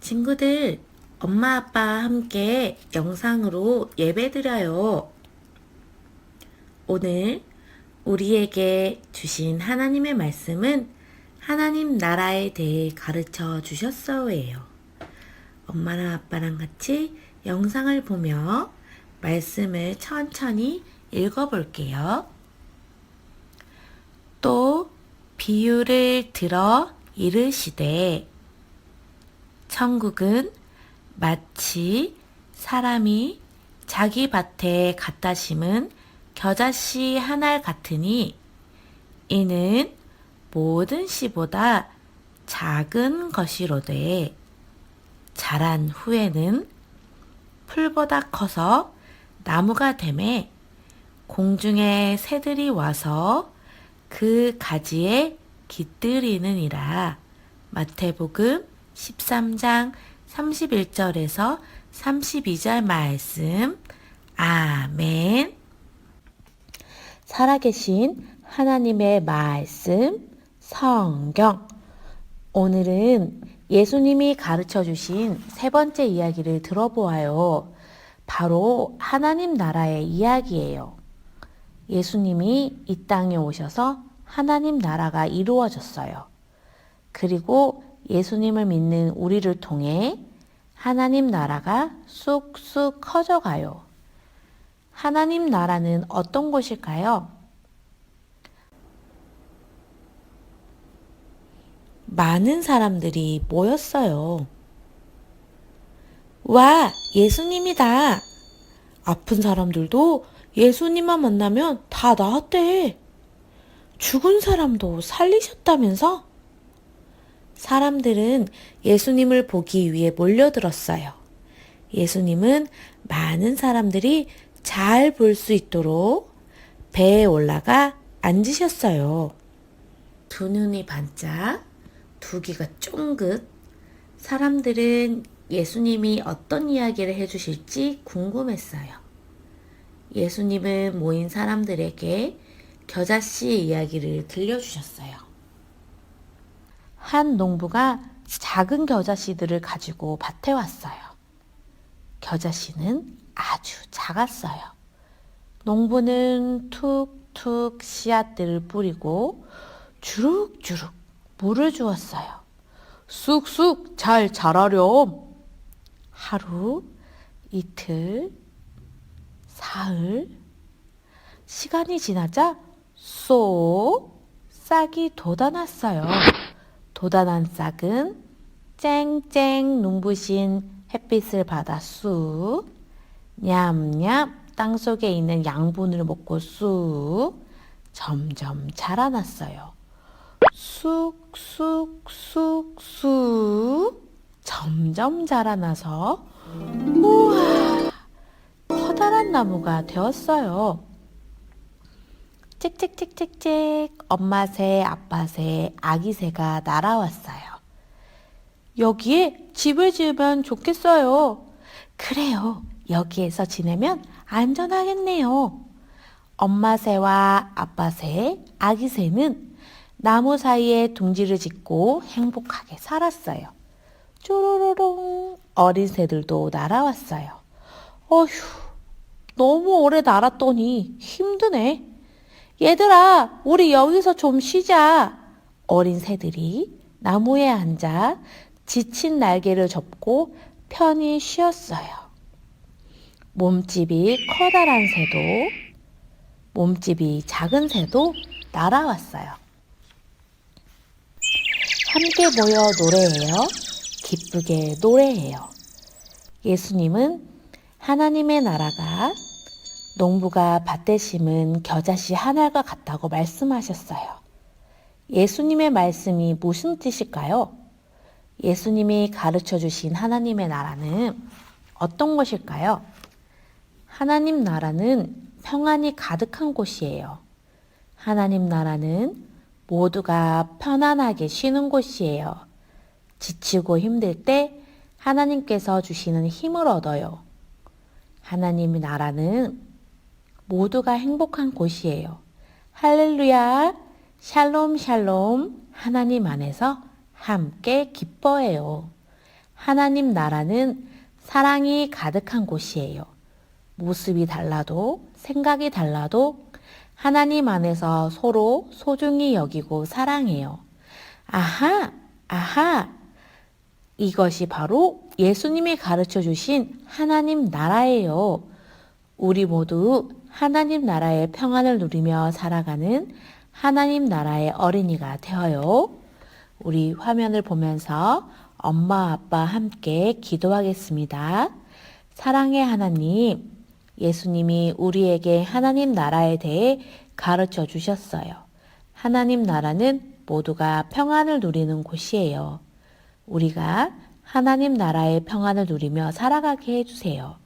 친구들, 엄마 아빠 함께 영상으로 예배드려요. 오늘 우리에게 주신 하나님의 말씀은 하나님 나라에 대해 가르쳐 주셨어요. 엄마랑 아빠랑 같이 영상을 보며 말씀을 천천히 읽어볼게요. 또 비유를 들어 이르시되 천국은 마치 사람이 자기 밭에 갖다 심은 겨자씨 한알 같으니 이는 모든 씨보다 작은 것이로되 자란 후에는 풀보다 커서 나무가 되매 공중의 새들이 와서 그 가지에 깃들이느니라. 마태복음 13장 31절에서 32절 말씀. 아멘. 살아계신 하나님의 말씀, 성경. 오늘은 예수님이 가르쳐 주신 세 번째 이야기를 들어보아요. 바로 하나님 나라의 이야기예요. 예수님이 이 땅에 오셔서 하나님 나라가 이루어졌어요. 그리고 예수님을 믿는 우리를 통해 하나님 나라가 쑥쑥 커져가요. 하나님 나라는 어떤 곳일까요? 많은 사람들이 모였어요. 와, 예수님이다. 아픈 사람들도 예수님만 만나면 다 나았대. 죽은 사람도 살리셨다면서? 사람들은 예수님을 보기 위해 몰려들었어요. 예수님은 많은 사람들이 잘 볼 수 있도록 배에 올라가 앉으셨어요. 두 눈이 반짝, 두 귀가 쫑긋. 사람들은 예수님이 어떤 이야기를 해주실지 궁금했어요. 예수님은 모인 사람들에게 겨자씨 이야기를 들려주셨어요. 한 농부가 작은 겨자씨들을 가지고 밭에 왔어요. 겨자씨는 아주 작았어요. 농부는 툭툭 씨앗들을 뿌리고 주룩주룩 물을 주었어요. 쑥쑥 잘 자라렴. 하루, 이틀, 사흘. 시간이 지나자 쏙 싹이 돋아났어요. 돋아난 싹은 쨍쨍 눈부신 햇빛을 받아 쑥 냠냠 땅속에 있는 양분을 먹고 쑥 점점 자라났어요. 쑥쑥쑥쑥 점점 자라나서 우와 커다란 나무가 되었어요. 찍찍찍찍찍 엄마 새, 아빠 새, 아기 새가 날아왔어요. 여기에 집을 지으면 좋겠어요. 그래요. 여기에서 지내면 안전하겠네요. 엄마 새와 아빠 새, 아기 새는 나무 사이에 둥지를 짓고 행복하게 살았어요. 쪼로로롱 어린 새들도 날아왔어요. 어휴, 너무 오래 날았더니 힘드네. 얘들아, 우리 여기서 좀 쉬자. 어린 새들이 나무에 앉아 지친 날개를 접고 편히 쉬었어요. 몸집이 커다란 새도, 몸집이 작은 새도 날아왔어요. 함께 모여 노래해요. 기쁘게 노래해요. 예수님은 하나님의 나라가 농부가 밭에 심은 겨자씨 하나가 같다고 말씀하셨어요. 예수님의 말씀이 무슨 뜻일까요? 예수님이 가르쳐 주신 하나님의 나라는 어떤 것일까요? 하나님 나라는 평안이 가득한 곳이에요. 하나님 나라는 모두가 편안하게 쉬는 곳이에요. 지치고 힘들 때 하나님께서 주시는 힘을 얻어요. 하나님의 나라는 모두가 행복한 곳이에요. 할렐루야, 샬롬, 샬롬, 하나님 안에서 함께 기뻐해요. 하나님 나라는 사랑이 가득한 곳이에요. 모습이 달라도 생각이 달라도 하나님 안에서 서로 소중히 여기고 사랑해요. 아하, 아하. 이것이 바로 예수님이 가르쳐 주신 하나님 나라예요. 우리 모두 하나님 나라의 평안을 누리며 살아가는 하나님 나라의 어린이가 되어요. 우리 화면을 보면서 엄마, 아빠 함께 기도하겠습니다. 사랑의 하나님, 예수님이 우리에게 하나님 나라에 대해 가르쳐 주셨어요. 하나님 나라는 모두가 평안을 누리는 곳이에요. 우리가 하나님 나라의 평안을 누리며 살아가게 해주세요.